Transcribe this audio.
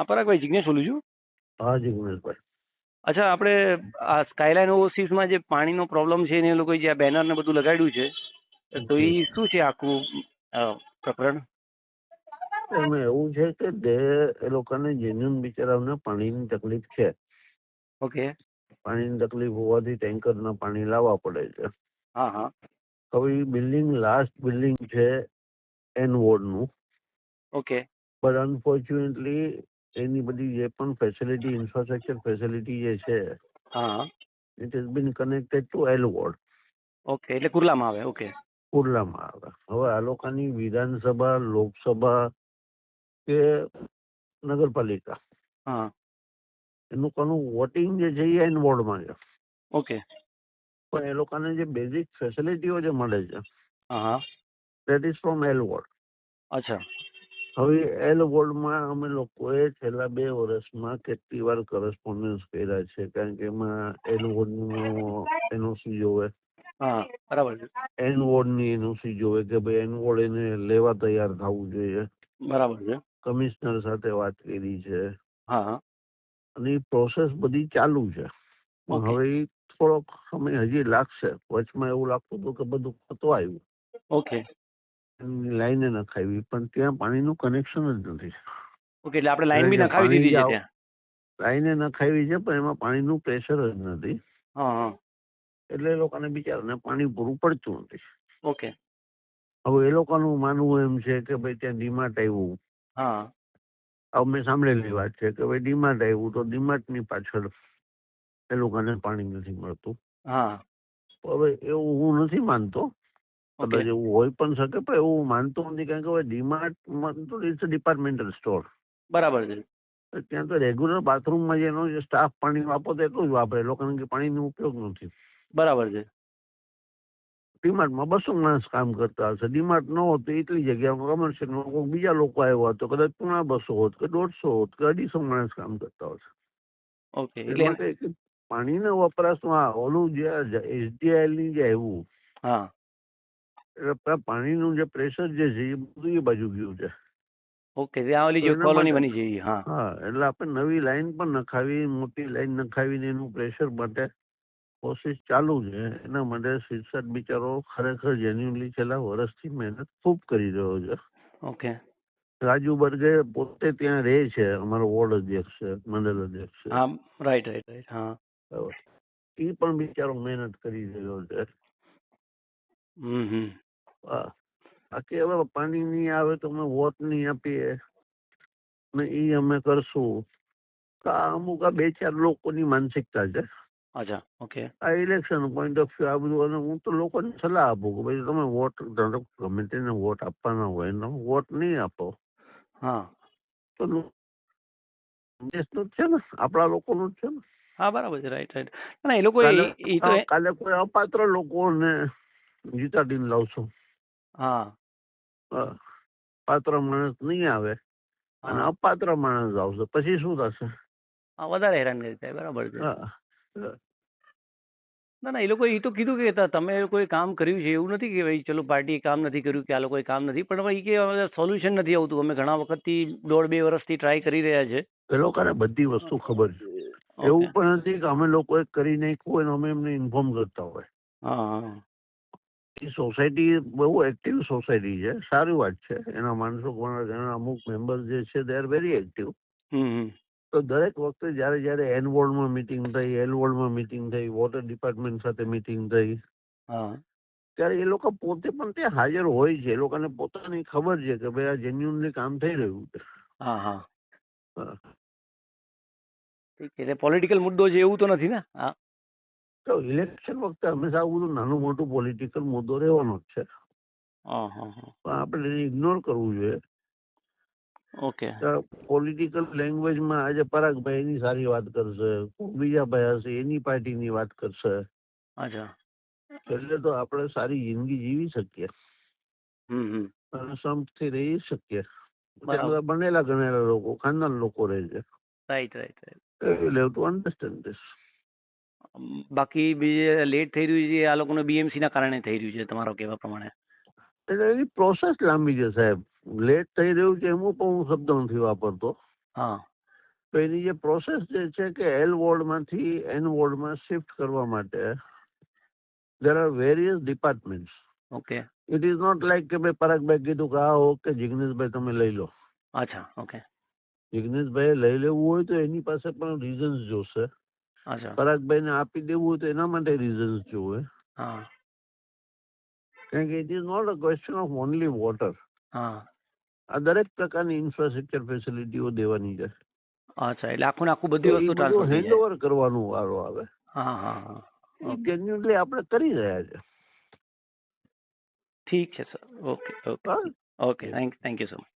હા પરાગભાઈ જિજ્ઞેશ બોલું છું? હા જિગ્નેશભાઈ અચ્છા આપણે આ સ્કાયલાઇન ઓવરસીઝમાં જે પાણીનો પ્રોબ્લેમ છે એને એ લોકોએ જે બેનર ને બધું લગાડ્યું છે તો એ શું છે આખું પ્રકરણ? એમાં એવું છે કે જે એ લોકોને જેન્યુન બિચારાઓને પાણીની તકલીફ છે. ઓકે. પાણીની તકલીફ હોવાથી ટેન્કરના પાણી લાવવા પડે છે. હા હા. હવે બિલ્ડિંગ લાસ્ટ બિલ્ડિંગ છે એન વોર્ડનું ઓકે. બટ અનફોર્ચ્યુનેટલી એની બધી જે પણ ફેસિલિટી ઇન્ફ્રાસ્ટ્રક્ચર ફેસિલિટી જે છે હા. It is been connected to L ward okay એટલે કુર્લામાં આવે ઓકે કુર્લામાં આવે. હવે આ લોકોની વિધાનસભા લોકસભા કે નગરપાલિકા. હા. એનું કોનું વોટિંગ જે છે એ એન વોર્ડમાં છે. ઓકે પણ એ લોકોને જે બેઝિક ફેસિલિટીઓ જે મળે છે હા. That is from L ward અચ્છા. હવે એલ વર્લ્ડમાં અમે લોકોએ છેલ્લા બે વર્ષમાં કેટલી વાર કરસ્પોન્ડન્સ કર્યા છે કારણ કે એમાં એલ વોર્ડનું એનઓસી જોવે? હા બરાબર છે. એન વોર્ડની એનઓસી જોવે કે ભાઈ એન વોર્ડ એને લેવા તૈયાર થવું જોઈએ. બરાબર છે. કમિશનર સાથે વાત કરી છે. હા અને એ પ્રોસેસ બધી ચાલુ છે. પણ હવે થોડોક સમય હજી લાગશે. વચમાં એવું લાગતું હતું કે બધું પતો આવ્યું. ઓકે. લાઈને નખાવી પણ ત્યાં પાણીનું કનેક્શન જ નથી. ઓકે એટલે આપણે લાઈન બી નખાવી દીધી છે ત્યાં? લાઈને નખાવી છે પણ એમાં પાણીનું પ્રેશર જ નથી. એટલે એ લોકોને બિચારાને પાણી પૂરું પડતું નથી. ઓકે. હવે એ લોકોનું માનવું એમ છે કે ભાઈ ત્યાં ડીમાર્ટ આવ્યું. હા. હવે મેં સાંભળેલી વાત છે કે ભાઈ ડીમાર્ટ આવ્યું તો ડીમાર્ટની પાછળ એ લોકોને પાણી નથી મળતું. હા. હવે એવું હું નથી માનતો. કદાચ એવું હોય પણ શકે પણ એવું માનતો નથી કારણ કે હવે ડીમાર્ટમાં તો ઇટ્સ ડિપાર્ટમેન્ટલ સ્ટોર બરાબર છે. ત્યાં તો રેગ્યુલર બાથરૂમમાં જેનો જે સ્ટાફ પાણી વાપરતો એટલું જ વાપરે લોકોને પાણીનો ઉપયોગ નથી. બરાબર છે. ડીમાર્ટમાં બસો માણસ કામ કરતા હશે. ડીમાર્ટ ન હોત તો એટલી જગ્યામાં કમર્શિયલમાં કોઈ બીજા લોકો આવ્યા હોત તો કદાચ પૂણા બસો હોત કે દોઢસો હોત કે અઢીસો માણસ કામ કરતા હશે. ઓકે એટલે પાણીના વપરાશમાં ઓલું જે એસડીઆઈએલની જે આવ્યું હા. પાણીનું જે પ્રેશર જે છે એ બધું એ બાજુ ગયું છે. ઓકે ત્યાં ઓલી જે કોલોની બની છે હા. હા એટલે આપણે નવી લાઈન પણ નખાવી મોટી લાઈન નખાવીને એનું પ્રેશર માટે કોશિશ ચાલુ છે. એના માટે શિક્ષક બિચારો ખરેખર જેન્યુઅલી છેલ્લા વર્ષથી મહેનત ખૂબ કરી રહ્યો છે. ઓકે રાજુ બર્ગે પોતે ત્યાં રહે છે અમારો વોર્ડ અધ્યક્ષ છે મંડળ અધ્યક્ષ છે. હા રાઈટ રાઈટ રાઈટ હા. બરાબર. એ પણ બિચારો મહેનત કરી રહ્યો છે. બાકી હવે પાણી નહીં આવે તો અમે વોટ નહીં આપીએ. ને એ અમે કરશું. આ અમુક આ બે ચાર લોકોની માનસિકતા છે. અચ્છા ઓકે. આ ઇલેક્શન પોઈન્ટ ઓફ વ્યૂ આ બધું અને હું તો લોકોને સલાહ આપું કે ભાઈ તમે વોટ ગમે તેને વોટ આપવાના હોય ને વોટ નહીં આપો. હા. તો દેશનું જ છે ને આપણા લોકોનું જ છે ને. હા બરાબર છે રાઈટ રાઈટ ના એ લોકો કાલે કોઈ અપાત્ર લોકોને જીતાડીને લાવશો. હા. પાત્ર માણસ નહીં આવે અને અપાત્ર માણસ આવશે. પછી શું થશે? વધારે હેરાનગતિ થાય બરાબર છે. ના ના એ લોકો એ તો કીધું કે તમે કોઈ કામ કર્યું છે એવું નથી કે ભાઈ ચલો પાર્ટીએ કામ નથી કર્યું કે આ લોકોએ કામ નથી પણ એ કે સોલ્યુશન નથી આવતું. અમે ઘણા વખતથી દોઢ બે વર્ષથી ટ્રાય કરી રહ્યા છે. એ લોકોને બધી વસ્તુ ખબર છે. એવું પણ નથી કે અમે લોકોએ કરી નાખ્યું કોઈ અમે એમને ઇન્ફોર્મ કરતા હોય. હા. એ સોસાયટી બહુ એક્ટિવ સોસાયટી છે સારી વાત છે. એના માણસો એના અમુક મેમ્બર જે છે દે આર વેરી એક્ટિવ તો દરેક વખતે જ્યારે જ્યારે એન વોર્ડમાં મિટિંગ થઈ એલ વોર્ડમાં મિટિંગ થઈ વોટર ડિપાર્ટમેન્ટ સાથે મિટિંગ થઈ હા. ત્યારે એ લોકો પોતે પણ ત્યાં હાજર હોય છે. એ લોકોને પોતાની ખબર છે કે ભાઈ આ જેન્યુનલી કામ થઈ રહ્યું છે. હા હા. એટલે પોલિટિકલ મુદ્દો છે એવું તો નથી ને? હા. તો ઇલેક્શન વખતે હંમેશા આવું બધું નાનું મોટું પોલિટિકલ મુદ્દો રહેવાનો જ છે. પણ આપણે એને ઇગ્નોર કરવું જોઈએ. ઓકે પોલિટિકલ લેંગ્વેજમાં આજે પરાગભાઈ એની સારી વાત કરશે બીજા ભાઈ હશે એની પાર્ટીની વાત કરશે. એટલે તો આપણે સારી જિંદગી જીવી શકીએ. હમ હમ. અને સંપથી રહી શકીએ. બનેલા ગણેલા લોકો ખાનદાન લોકો રહે છે. Right right right leave to understand this બાકી બીજે લેટ થઈ રહ્યું છે આ લોકોને બીએમસી ના કારણે થઈ રહ્યું છે તમારો કહેવા પ્રમાણે. એટલે એની પ્રોસેસ લાંબી છે સાહેબ. લેટ થઈ રહ્યું છે એમાં પણ હું શબ્દ નથી વાપરતો. હા. તો એની જે પ્રોસેસ જે છે કે એલ વોર્ડમાંથી એન વોર્ડમાં શિફ્ટ કરવા માટે there are various departments okay it is not like કે ભાઈ પરાગભાઈ કીધું કે આ ઓકે જિગ્નેશભાઈ તમે લઈ લો. અચ્છા ઓકે જિગ્નેશભાઈ લઈ લેવું હોય તો એની પાસે પણ રીઝન્સ જોશે. અચ્છા. પરાગભાઈને આપી દેવું હોય તો એના માટે રીઝન જોવે. હા. કારણ કે it is not a question of only water હા. આ દરેક પ્રકારની ઇન્ફ્રાસ્ટ્રક્ચર ફેસિલિટીઓ દેવાની છે. અચ્છા એટલે આખું ને આખું બધી વસ્તુ ટ્રાન્સફર હેન્ડ ઓવર કરવાનો વારો આવે. હા હા જેન્યુઅલી આપણે કરી રહ્યા છે. ઠીક છે sir. Okay okay? Okay thank thank you so much